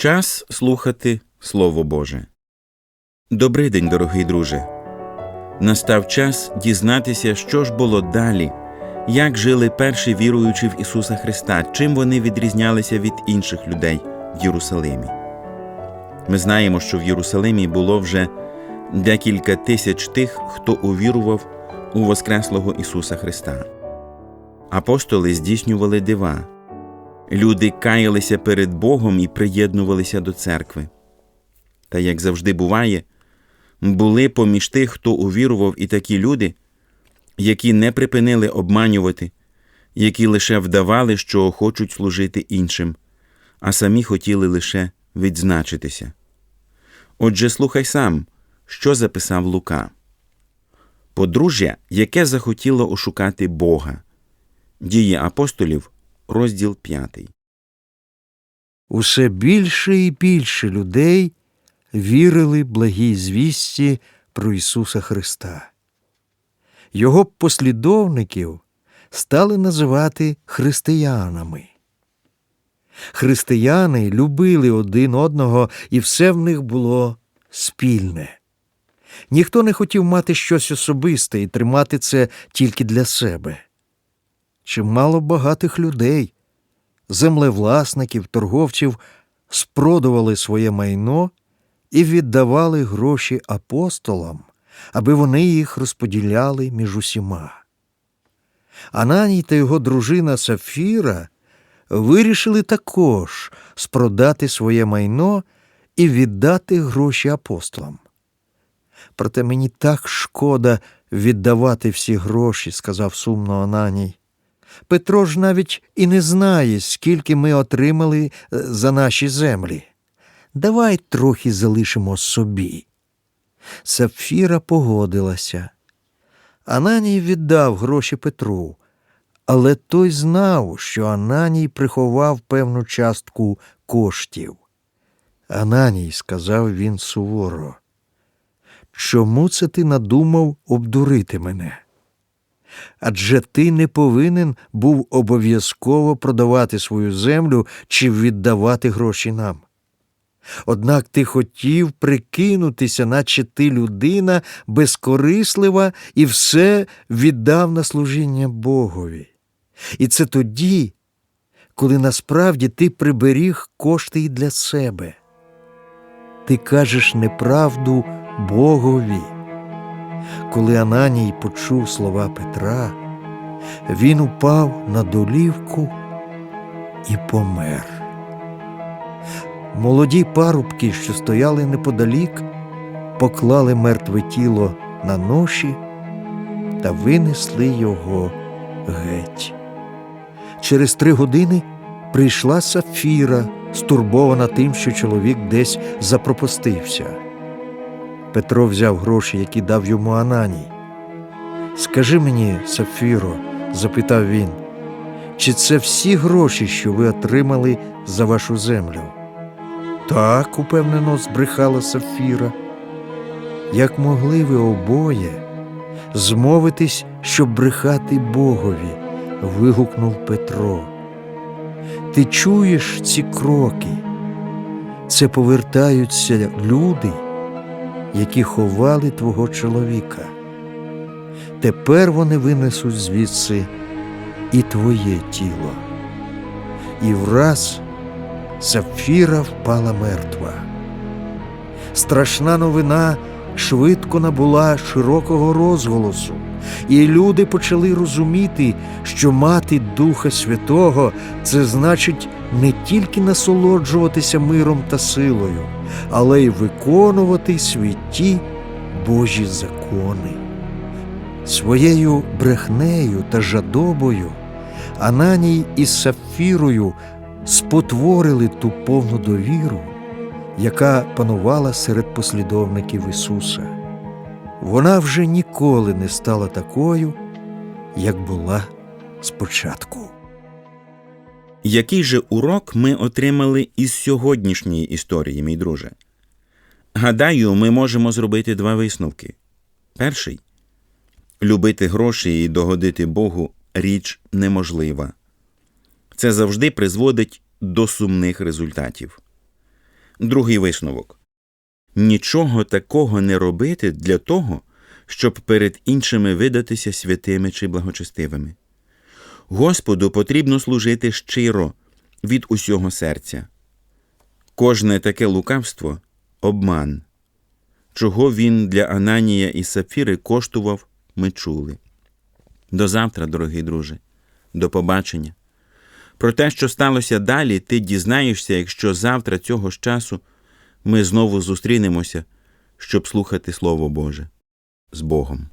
Час слухати Слово Боже. Добрий день, дорогий друже. Настав час дізнатися, що ж було далі, як жили перші віруючі в Ісуса Христа, чим вони відрізнялися від інших людей в Єрусалимі. Ми знаємо, що в Єрусалимі було вже декілька тисяч тих, хто увірував у Воскреслого Ісуса Христа. Апостоли здійснювали дива. Люди каялися перед Богом і приєднувалися до церкви. Та, як завжди буває, були поміж тих, хто увірував, і такі люди, які не припинили обманювати, які лише вдавали, що хочуть служити іншим, а самі хотіли лише відзначитися. Отже, слухай сам, що записав Лука. Подружжя, яке захотіло ошукати Бога. Дії апостолів, розділ 5. Усе більше і більше людей вірили благій звісті про Ісуса Христа. Його послідовників стали називати християнами. Християни любили один одного, і все в них було спільне. Ніхто не хотів мати щось особисте і тримати це тільки для себе. Чимало багатих людей, землевласників, торговців спродували своє майно і віддавали гроші апостолам, аби вони їх розподіляли між усіма. Ананій та його дружина Сафіра вирішили також спродати своє майно і віддати гроші апостолам. Проте мені так шкода віддавати всі гроші, сказав сумно Ананій. Петро ж навіть і не знає, скільки ми отримали е, за наші землі. Давай трохи залишимо собі. Сапфіра погодилася. Ананій віддав гроші Петру, але той знав, що Ананій приховав певну частку коштів. Ананій, сказав він суворо, чому це ти надумав обдурити мене? Адже ти не повинен був обов'язково продавати свою землю чи віддавати гроші нам. Однак ти хотів прикинутися, наче ти людина безкорислива і все віддав на служіння Богові. І це тоді, коли насправді ти приберіг кошти і для себе. Ти кажеш неправду Богові. Коли Ананій почув слова Петра, він упав на долівку і помер. Молоді парубки, що стояли неподалік, поклали мертве тіло на ноші та винесли його геть. Через три години прийшла Сафіра, стурбована тим, що чоловік десь запропустився. Петро взяв гроші, які дав йому Ананій. Скажи мені, Сафіро, запитав він, чи це всі гроші, що ви отримали за вашу землю? Так, упевнено, збрехала Сафіра. Як могли ви обоє змовитись, щоб брехати Богові? вигукнув Петро. Ти чуєш ці кроки? Це повертаються люди які ховали твого чоловіка. Тепер вони винесуть звідси і твоє тіло. І враз Сапфіра впала мертва. Страшна новина швидко набула широкого розголосу, і люди почали розуміти, що мати Духа Святого це значить не тільки насолоджуватися миром та силою, але й виконувати святі Божі закони. Своєю брехнею та жадобою Ананій із Сафірою спотворили ту повну довіру, яка панувала серед послідовників Ісуса. Вона вже ніколи не стала такою, як була спочатку. Який же урок ми отримали із сьогоднішньої історії, мій друже? Гадаю, ми можемо зробити два висновки. Перший любити гроші і догодити Богу річ неможлива. Це завжди призводить до сумних результатів. Другий висновок нічого такого не робити для того, щоб перед іншими видатися святими чи благочестивими. Господу потрібно служити щиро від усього серця. Кожне таке лукавство обман. Чого він для Ананія і Сапфіри коштував, ми чули. До завтра, дорогий друже, до побачення. Про те, що сталося далі, ти дізнаєшся, якщо завтра цього ж часу ми знову зустрінемося, щоб слухати Слово Боже з Богом.